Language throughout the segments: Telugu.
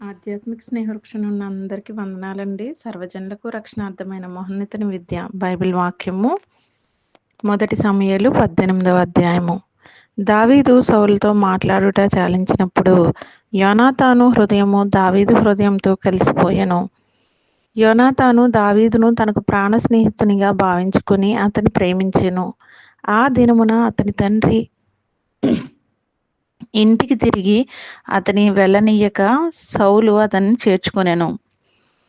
ఆధ్యాత్మిక స్నేహవృక్షం ఉన్న అందరికీ వందనాలండి. సర్వజనులకు రక్షణార్థమైన మహోన్నతని విద్య బైబిల్ వాక్యము. మొదటి సమయాలు పద్దెనిమిదవ అధ్యాయము. దావీదు సౌలుతో మాట్లాడుట చాలించినప్పుడు యోనాతాను హృదయము దావీదు హృదయంతో కలిసిపోయాను. యోనాతాను దావీదును తనకు ప్రాణ స్నేహితునిగా భావించుకుని అతని ప్రేమించెను. ఆ దినమున అతని తండ్రి ఇంటికి తిరిగి అతని వెళ్ళనీయక సౌలు అతన్ని చేర్చుకునెను.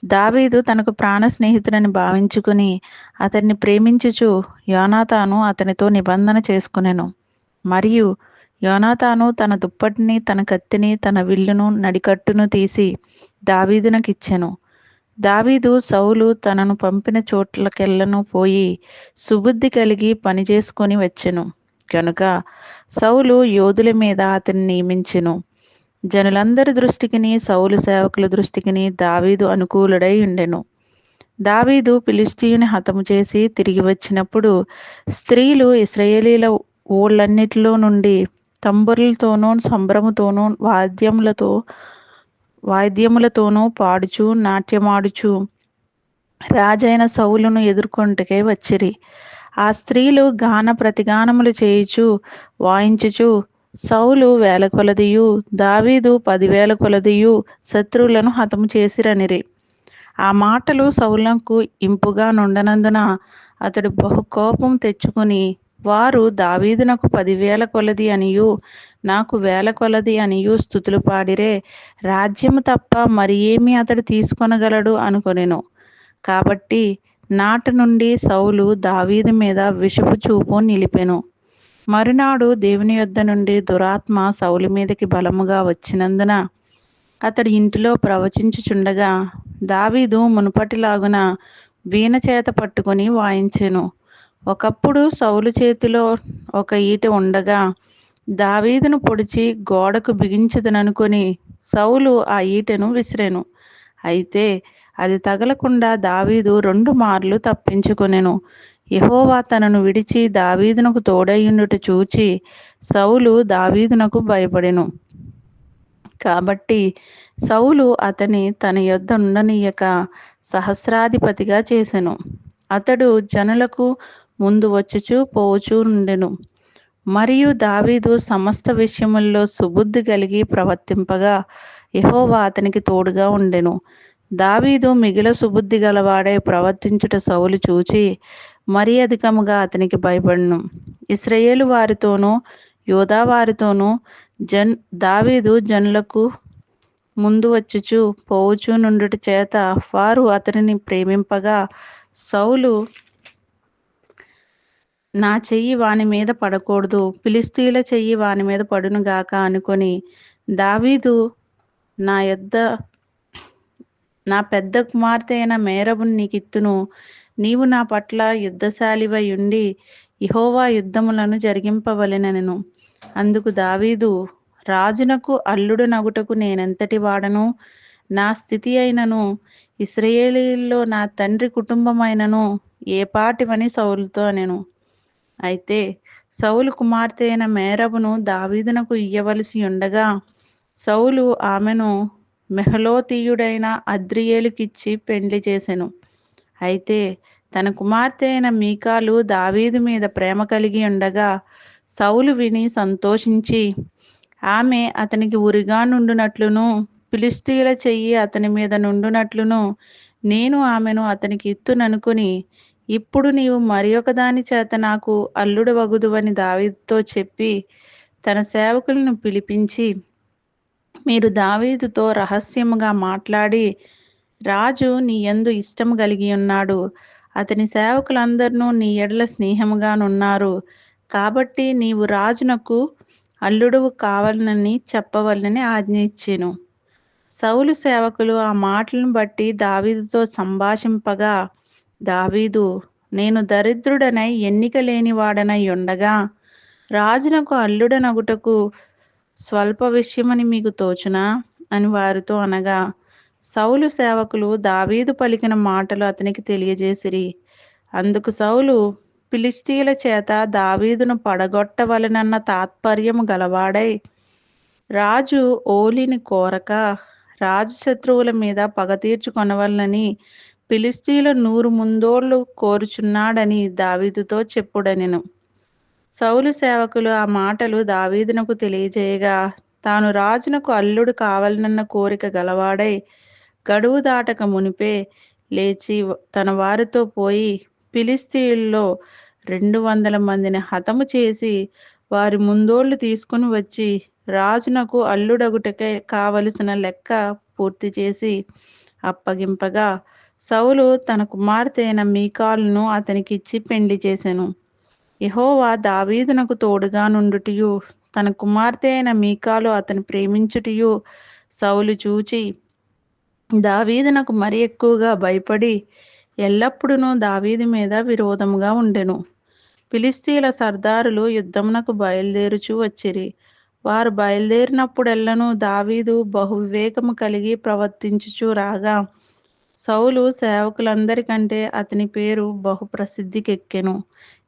దావీదు తనకు ప్రాణ స్నేహితుడని భావించుకుని అతన్ని ప్రేమించుచు యోనాతాను అతనితో నిబంధన చేసుకునెను. మరియు యోనాతాను తన దుప్పటిని తన కత్తిని తన విల్లును నడికట్టును తీసి దావీదునకిచ్చెను. దావీదు సౌలు తనను పంపిన చోట్లకెళ్ళను పోయి సుబుద్ధి కలిగి పని చేసుకొని వచ్చెను. కనుక సౌలు యోధుల మీద అతన్ని నియమించెను. జనులందరి దృష్టికిని సౌలు సేవకుల దృష్టికిని దావీదు అనుకూలుడై ఉండెను. దావీదు ఫిలిస్తీయుని హతము చేసి తిరిగి వచ్చినప్పుడు స్త్రీలు ఇస్రాయేలీల ఊళ్ళన్నిటిలో నుండి తంబురులతోనూ సంభ్రముతోనూ వాద్యములతో వాయిద్యములతోనూ పాడుచు నాట్యమాడుచు రాజైన సౌలును ఎదుర్కొంటకే వచ్చిరి. ఆ స్త్రీలు గాన ప్రతిగానములు చేయుచు వాయించుచు సౌలు వేల కొలదియు దావీదు పదివేల కొలదియు శత్రువులను హతము చేసిరనిరి. ఆ మాటలు సౌలకు ఇంపుగా నుండనందున అతడు బహు కోపం తెచ్చుకుని వారు దావీదు నాకు పదివేల కొలది అనియు నాకు వేల కొలది అనియు స్థుతులు పాడిరే రాజ్యము తప్ప మరి ఏమి అతడు తీసుకొనగలడు అనుకొనెను. కాబట్టి నాటి నుండి సౌలు దావీదు మీద విషపు చూపు నిలిపెను. మరునాడు దేవుని యొద్ద నుండి దురాత్మ సౌలు మీదకి బలముగా వచ్చినందున అతడు ఇంటిలో ప్రవచించుచుండగా దావీదు మునుపటిలాగున వీణ చేత పట్టుకొని వాయించెను. ఒకప్పుడు సౌలు చేతిలో ఒక ఈట ఉండగా దావీదును పొడిచి గోడకు బిగించదననుకొని సౌలు ఆ ఈటను విసిరెను. అయితే అది తగలకుండా దావీదు రెండు మార్లు తప్పించుకొనెను. యహోవా తనను విడిచి దావీదునకు తోడయ్యుండుట చూచి సౌలు దావీదునకు భయపడెను. కాబట్టి సౌలు అతని తన యొద్ద ఉండనీయక సహస్రాధిపతిగా చేసెను. అతడు జనులకు ముందు వచ్చుచు పోవుచూ ఉండెను. మరియు దావీదు సమస్త విషయముల్లో సుబుద్ధి కలిగి ప్రవర్తింపగా యహోవా అతనికి తోడుగా ఉండెను. దావీదు మిగిల సుబుద్ధి గలవాడే ప్రవర్తించుట సౌలు చూచి మరీ అధికముగా అతనికి భయపడను. ఇస్రయేలు వారితోనూ యోధా వారితోనూ జన్ దావీదు జనులకు ముందు వచ్చుచు పోవుచు నుండుట చేత వారు అతనిని ప్రేమింపగా సౌలు నా చెయ్యి వాని మీద పడకూడదు. పిలిస్తీల చెయ్యి వాని మీద పడునుగాక అనుకొని దావీదు నా యొద్ద నా పెద్ద కుమార్తె అయిన మేరబుని నీకిత్తును. నీవు నా పట్ల యుద్ధశాలివై ఉండి ఇహోవా యుద్ధములను జరిగింపవలెనను. అందుకు దావీదు రాజునకు అల్లుడు నగుటకు నేనెంతటి వాడను? నా స్థితి అయినను ఇస్రయేలీల్లో నా తండ్రి కుటుంబమైనను ఏ పాటివని సౌలుతో అనెను. అయితే సౌలు కుమార్తె అయిన మేరబును దావీదునకు ఇయ్యవలసి ఉండగా సౌలు ఆమెను మెహలోతీయుడైన అద్రియేలుకిచ్చి పెండ్లి చేసెను. అయితే తన కుమార్తె అయిన మీకాలు దావీదు మీద ప్రేమ కలిగి ఉండగా సౌలు విని సంతోషించి ఆమె అతనికి ఉరిగా నుండునట్లును ఫిలిస్తీయుల చెయ్యి అతని మీద నుండునట్లును నేను ఆమెను అతనికి ఇత్తుననుకుని ఇప్పుడు నీవు మరి ఒకదాని చేత నాకు అల్లుడు వగుదువని దావీదుతో చెప్పి తన సేవకులను పిలిపించి మీరు దావీదుతో రహస్యముగా మాట్లాడి రాజు నీ ఎందు ఇష్టం కలిగి ఉన్నాడు. అతని సేవకులందరినూ నీ ఎడల స్నేహముగానున్నారు. కాబట్టి నీవు రాజునకు అల్లుడువు కావాలని చెప్పవలనని ఆజ్ఞ ఇచ్చాను సౌలు సేవకులు ఆ మాటలను బట్టి దావీదుతో సంభాషింపగా దావీదు నేను దరిద్రుడనై ఎన్నిక లేనివాడనై ఉండగా రాజునకు అల్లుడనగుటకు స్వల్ప విషయమని మీకు తోచునా? అని వారితో అనగా సౌలు సేవకులు దావీదు పలికిన మాటలు అతనికి తెలియజేసిరి. అందుకు సౌలు పిలిస్తీల చేత దావీదును పడగొట్టవలనన్న తాత్పర్యము గలవాడై రాజు ఓలిని కోరక రాజు శత్రువుల మీద పగ తీర్చుకొనవలనని పిలిస్తీల నూరు ముందోళ్ళు కోరుచున్నాడని దావీదుతో చెప్పుడనెను. సౌలు సేవకులు ఆ మాటలు దావీదునకు తెలియజేయగా తాను రాజునకు అల్లుడు కావాలనన్న కోరిక గలవాడై గడువు దాటక మునిపే లేచి తన వారితో పోయి ఫిలిస్తీయుల్లో రెండు వందల మందిని హతము చేసి వారి ముందోళ్ళు తీసుకుని వచ్చి రాజునకు అల్లుడగుటకే కావలసిన లెక్క పూర్తి చేసి అప్పగింపగా సౌలు తన కుమార్తె అయిన మీకాల్ను అతనికిచ్చి పెండ్లి చేశాను యహోవా దావీదునకు తోడుగా నుండుటియు. తన కుమార్తె అయిన మీకాలు అతను ప్రేమించుటియు. సౌలు చూచి దావీదునకు మరి ఎక్కువగా భయపడి ఎల్లప్పుడూ దావీదు మీద విరోధముగా ఉండెను. ఫిలిస్తీన్ల సర్దారులు యుద్ధమునకు బయలుదేరుచు వచ్చిరి. వారు బయలుదేరినప్పుడెల్లను దావీదు బహు వివేకము కలిగి ప్రవర్తించుచూ రాగా సౌలు సేవకులందరికంటే అతని పేరు బహు ప్రసిద్ధికెక్కెను